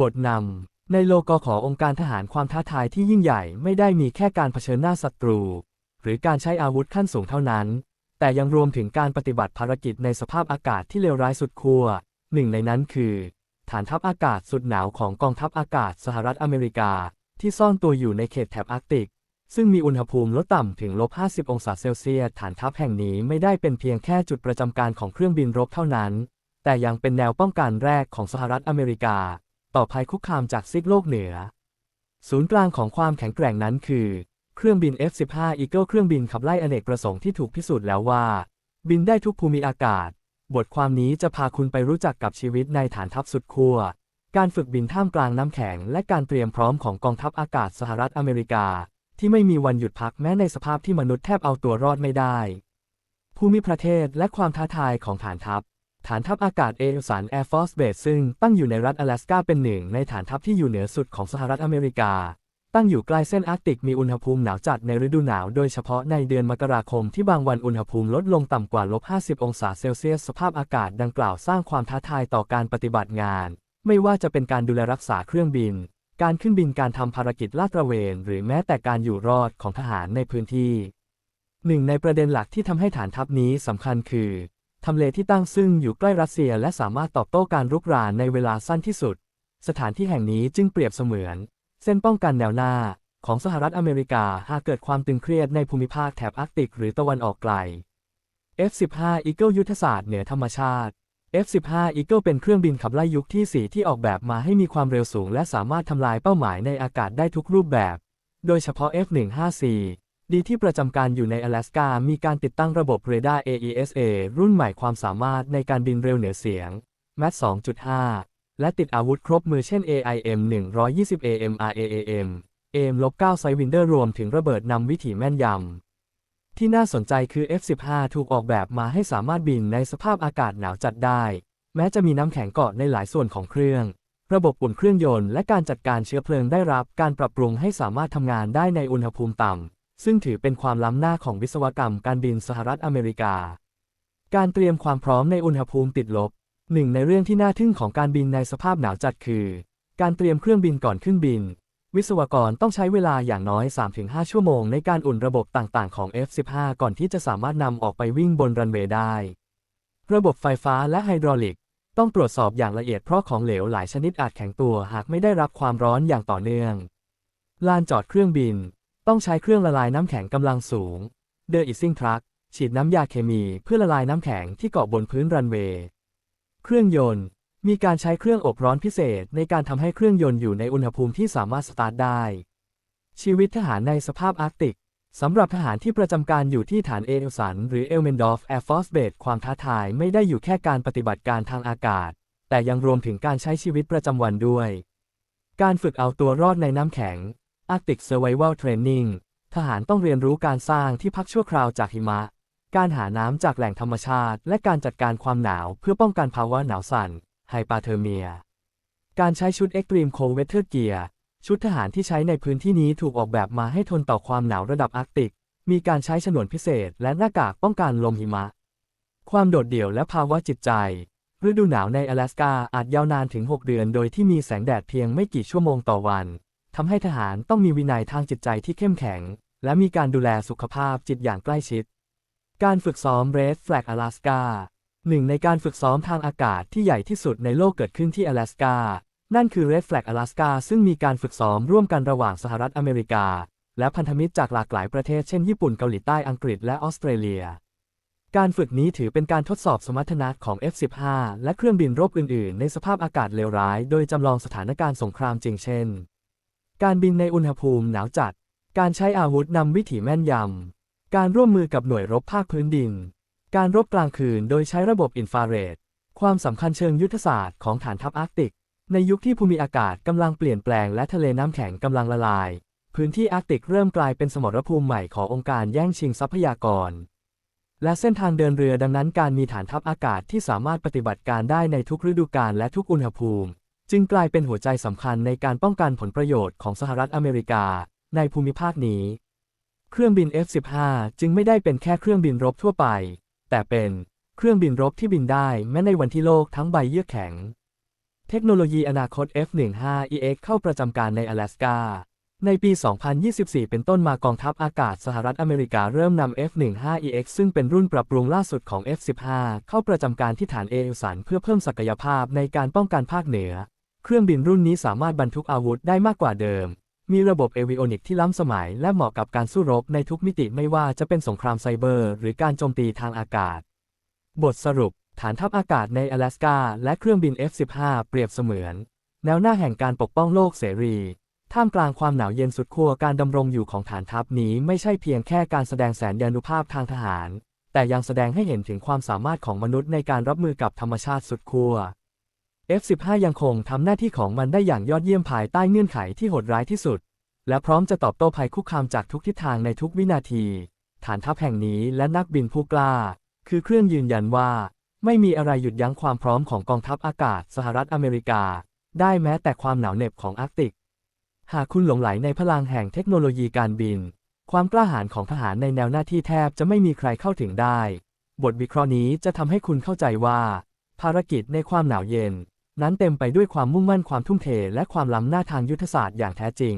บทนำ ในโลกขอองค์การทหารความท้าทายที่ยิ่งใหญ่ไม่ได้มีแค่การเผชิญหน้าศัตรู หรือการใช้อาวุธขั้นสูงเท่านั้น แต่ยังรวมถึงการปฏิบัติภารกิจในสภาพอากาศที่เลวร้ายสุดขั้วหนึ่งในนั้นคือ ฐานทัพอากาศสุดหนาวของกองทัพอากาศสหรัฐอเมริกา ที่ซ่อนตัวอยู่ในเขตแถบอาร์กติก ซึ่งมีอุณหภูมิลดต่ำถึงลบ 50 องศาเซลเซียสฐานทัพแห่งนี้ไม่ได้เป็นเพียงแค่จุดประจำการของเครื่องบินรบเท่านั้น แต่ยังเป็นแนวป้องกันแรกของสหรัฐอเมริกา ต่อภัยคุกคามจากซีกโลกเหนือ ศูนย์กลางของความแข็งแกร่งนั้นคือ เครื่องบิน F-15 Eagle เครื่องบินขับไล่อเนกประสงค์ที่ถูกพิสูจน์แล้วว่า บินได้ทุกภูมิอากาศ บทความนี้จะพาคุณไปรู้จักกับชีวิตในฐานทัพสุดขั้วการฝึกบินท่ามกลางน้ำแข็ง และการเตรียมพร้อมของกองทัพอากาศสหรัฐอเมริกา ที่ไม่มีวันหยุดพักแม้ในสภาพที่มนุษย์แทบเอาตัวรอดไม่ได้ ภูมิประเทศและความท้าทายของฐานทัพ ฐานทัพอากาศเอลสันแอร์ฟอร์สเบสซึ่งตั้งอยู่ในรัฐ阿拉สกาเป็นหนึ่งในฐานทัพที่อยู่เหนือสุดของสหรัฐอเมริกา ตั้งอยู่ใกล้เส้นอาร์กติกมีอุณหภูมิหนาวจัดในฤดูหนาวโดยเฉพาะในเดือนมกราคมที่บางวันอุณหภูมิลดลงต่ำกว่าลบ 50 องศาเซลเซียส สภาพอากาศดังกล่าวสร้างความท้าทายต่อการปฏิบัติงาน ไม่ว่าจะเป็นการดูแลรักษาเครื่องบิน การขึ้นบินการทำภารกิจลาดตระเวน หรือแม้แต่การอยู่รอดของทหารในพื้นที่หนึ่งในประเด็นหลักที่ทำให้ฐานทัพนี้สำคัญคือ ทำเลที่ตั้งซึ่งอยู่ใกล้รัสเซียและสามารถตอบโต้การรุกรานในเวลาสั้นที่สุด สถานที่แห่งนี้จึงเปรียบเสมือน เส้นป้องกันแนวหน้าของสหรัฐอเมริกาหากเกิดความตึงเครียดในภูมิภาคแถบอาร์กติกหรือตะวันออกไกล F-15 Eagle ยุทธศาสตร์เหนือธรรมชาติ F-15 Eagle เป็นเครื่องบินขับไล่ยุคที่ 4 ที่ออกแบบมาให้มีความเร็วสูง และสามารถทำลายเป้าหมายในอากาศได้ทุกรูปแบบ โดยเฉพาะ F-15C ดีที่ประจำการอยู่ใน阿拉สกามีการติดตั้งระบบเรดาร์ AESA รุ่นใหม่ความสามารถในการบินเร็วเหนือเสียง Mach 2.5 และติดอาวุธครบมือเช่น AIM 120 AMRAAM AM-9 Sidewinder รวมถึงระเบิดนำวิถีแม่นยำ ที่น่าสนใจคือ F-15 ถูกออกแบบมาให้สามารถบินในสภาพอากาศหนาวจัดได้ แม้จะมีน้ำแข็งเกาะในหลายส่วนของเครื่อง ระบบอุ่นเครื่องยนต์และการจัดการเชื้อเพลิงได้รับการปรับปรุงให้สามารถทำงานได้ในอุณหภูมิต่ำ ซึ่งถือเป็นความล้ำหน้าของวิศวกรรมการบินสหรัฐอเมริกา การเตรียมความพร้อมในอุณหภูมิติดลบ หนึ่งในเรื่องที่น่าทึ่งของการบินในสภาพหนาวจัดคือ การเตรียมเครื่องบินก่อนขึ้นบิน วิศวกรต้องใช้เวลาอย่างน้อย 3-5 ชั่วโมงในการอุ่นระบบต่างๆ ของ F-15 ก่อนที่จะสามารถนำออกไปวิ่งบนรันเวย์ได้ ระบบไฟฟ้าและไฮดรอลิก ต้องตรวจสอบอย่างละเอียดเพราะของเหลวหลายชนิดอาจแข็งตัวหากไม่ได้รับความร้อนอย่างต่อเนื่องลานจอดเครื่องบิน ต้องใช้เครื่องละลายน้ำแข็งกำลังสูงเดอ r อิซิงทรัคฉีดน้ำยาเคมีเพื่อละลายน้ำแข็งที่เกาะบนพื้นรันเวย์ เครื่องยนต์ มีการใช้เครื่องอบร้อนพิเศษในการทำให้เครื่องยนต์อยู่ในอุณหภูมิที่สามารถสตาร์ทได้ ชีวิตทหารในสภาพอาร์กติกสำหรับทหารที่ประจำการอยู่ที่ฐานเอลสัน หรือเอลเมนดอฟแอร์ฟอร์สเบสความท้าทายไม่ได้อยู่แค่การปฏิบัติการทางอากาศ แต่ยังรวมถึงการใช้ชีวิตประจำวันด้วย การฝึกเอาตัวรอดในน้ำแข็ง Arctic Survival Training ทหารต้องเรียนรู้การสร้างที่พักชั่วคราวจากหิมะ การหาน้ำจากแหล่งธรรมชาติ และการจัดการความหนาวเพื่อป้องกันภาวะหนาวสั่นไฮปาเทอร์เมีย การใช้ชุด Extreme Cold Weather Gear ชุดทหารที่ใช้ในพื้นที่นี้ถูกออกแบบมาให้ทนต่อความหนาวระดับอาร์กติก มีการใช้ฉนวนพิเศษและหน้ากากป้องกันลมหิมะ ความโดดเดี่ยวและภาวะจิตใจ ฤดูหนาวใน阿拉สกาอาจยาวนานถึง 6 เดือน โดยที่มีแสงแดดเพียงไม่กี่ชั่วโมงต่อวัน ทำให้ทหารต้องมีวินัยทางจิตใจที่เข้มแข็ง และมีการดูแลสุขภาพจิตอย่างใกล้ชิด การฝึกซ้อม Red Flag Alaska หนึ่งในการฝึกซ้อมทางอากาศที่ใหญ่ที่สุดในโลกเกิดขึ้นที่阿拉สกานั่นคือ Red Flag Alaska ซึ่งมีการฝึกซ้อมร่วมกันระหว่างสหรัฐอเมริกา และพันธมิตรจากหลากหลายประเทศเช่นญี่ปุ่นเกาหลีใต้อังกฤษและออสเตรเลีย การฝึกนี้ถือเป็นการทดสอบสมรรถนะของ F-15 และเครื่องบินรบอื่น ๆ ในสภาพอากาศเลวร้าย โดยจำลองสถานการณ์สงครามจริงเช่น การบินในอุณหภูมิหนาวจัด การใช้อาวุธนำวิถีแม่นยำ การร่วมมือกับหน่วยรบภาคพื้นดิน การรบกลางคืนโดยใช้ระบบอินฟราเรด ความสำคัญเชิงยุทธศาสตร์ของฐานทัพอาร์กติก ในยุคที่ภูมิอากาศกำลังเปลี่ยนแปลงและทะเลน้ำแข็งกำลังละลาย พื้นที่อาร์กติกเริ่มกลายเป็นสมรภูมิใหม่ขององค์การแย่งชิงทรัพยากร และเส้นทางเดินเรือดังนั้นการมีฐานทัพอากาศที่สามารถปฏิบัติการได้ในทุกฤดูกาลและทุกอุณหภูมิ จึงกลายเป็นหัวใจสำคัญในการป้องกันผลประโยชน์ของสหรัฐอเมริกาในภูมิภาคนี้ เครื่องบิน F-15 จึงไม่ได้เป็นแค่เครื่องบินรบทั่วไป แต่เป็นเครื่องบินรบที่บินได้แม้ในวันที่โลกทั้งใบเยือกแข็ง เทคโนโลยีอนาคต F-15EX เข้าประจำการใน阿拉สกาในปี 2024 เป็นต้นมากองทัพอากาศสหรัฐอเมริกาเริ่มนำ F-15EX ซึ่งเป็นรุ่นปรับปรุงล่าสุดของ F-15 เข้าประจำการที่ฐานเอลสันเพื่อเพิ่มศักยภาพในการป้องกันภาคเหนือ เครื่องบินรุ่นนี้สามารถบรรทุกอาวุธได้มากกว่าเดิม มีระบบเอวิโอนิกที่ล้ำสมัย และเหมาะกับการสู้รบในทุกมิติไม่ว่าจะเป็นสงครามไซเบอร์ หรือการโจมตีทางอากาศ บทสรุป ฐานทัพอากาศใน阿拉สกาและเครื่องบิน F-15 เปรียบเสมือน แนวหน้าแห่งการปกป้องโลกเสรี ท่ามกลางความหนาวเย็นสุดขั้วการดำรงอยู่ของฐานทัพนี้ไม่ใช่เพียงแค่การแสดงแสนยานุภาพทางทหาร แต่ยังแสดงให้เห็นถึงความสามารถของมนุษย์ในการรับมือกับธรรมชาติสุดขั้ว F-15 ยังคงทำหน้าที่ของมันได้อย่างยอดเยี่ยมภายใต้เงื่อนไขที่โหดร้ายที่สุด และพร้อมจะตอบโต้ภัยคุกคามจากทุกทิศทางในทุกวินาที ฐานทัพแห่งนี้และนักบินผู้กล้า คือเครื่องยืนยันว่า ไม่มีอะไรหยุดยั้งความพร้อมของกองทัพอากาศสหรัฐอเมริกา ได้แม้แต่ความหนาวเหน็บของอาร์กติก หากคุณหลงไหลในพลังแห่งเทคโนโลยีการบิน ความกล้าหาญของทหารในแนวหน้าที่แทบจะไม่มีใครเข้าถึงได้ บทวิเคราะห์นี้จะทำให้คุณเข้าใจว่า ภารกิจในความหนาวเย็น นั้นเต็มไปด้วยความมุ่งมั่นความทุ่มเทและความล้ำหน้าทางยุทธศาสตร์อย่างแท้จริง